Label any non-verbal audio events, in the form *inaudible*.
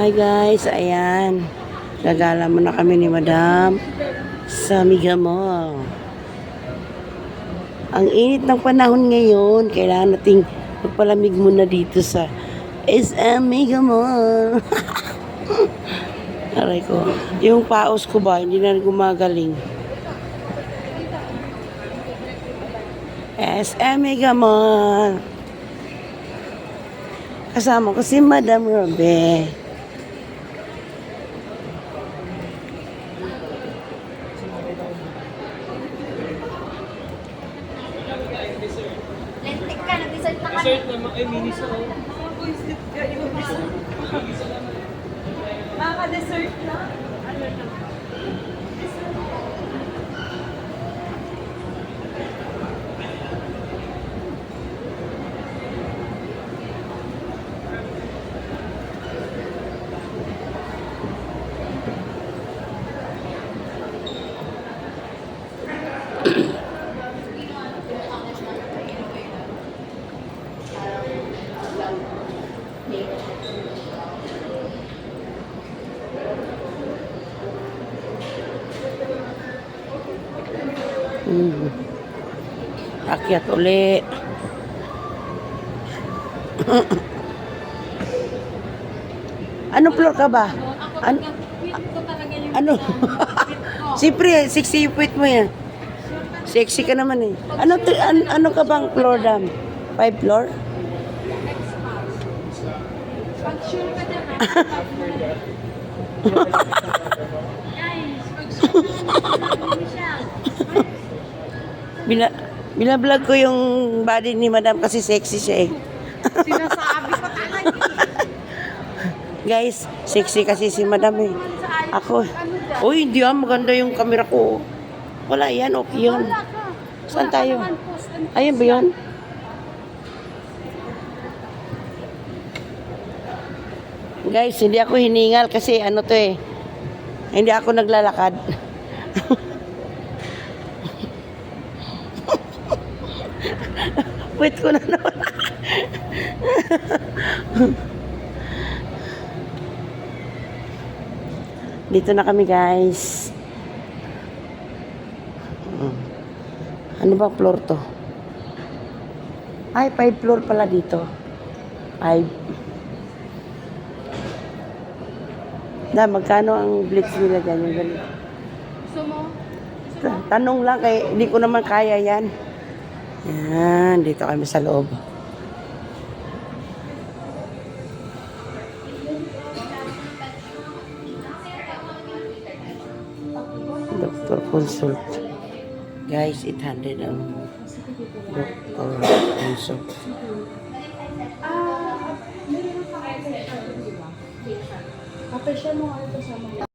Hi guys, ayan. Gagala mo na kami ni Madam sa Mega Mall. Ang init ng panahon ngayon, kailangan nating magpalamig muna dito sa SM Mega Mall. *laughs* Aray ko. Yung paos ko ba, hindi na gumagaling. SM Mega Mall. Kasama ko si Madam Robe. Lentik ka, nag-dessert na kami. Dessert naman, ay mini sa Maka-dessert na? Mm. Akyat uli. *coughs* ano floor ka ba? Ano? Yung Ano? *laughs* Siyempre, puwit mo yan. Sexy ka naman eh. Ano, an- ano ka bang floor dam? Five floor? Pag sure ka dyan, ha? *laughs* Guys, pag sure ka dyan. Bina, binablog ko yung body ni madam kasi sexy siya eh. Sinasabi ko talaga. *laughs* Guys, sexy kasi si madam eh. Ako, uy, hindi ah, maganda yung camera ko. Wala yan, okay yun. Saan tayo? Ayun ba yun? Guys, hindi ako hiningal kasi ano to eh. Hindi ako naglalakad. *laughs* Wait ko na naman. Dito na kami guys. Ano ba floor to? Ay, five floor pala dito. Five. Na, magkano ang blitz nila dyan? Yung ganito? Gusto mo? Ta- Tanong lang kay hindi ko naman kaya yan. Yan, dito kami sa loob. Doctor consult. Guys, 800 ang doctor consult. Ah? Patient. Kapesya mo sa mga.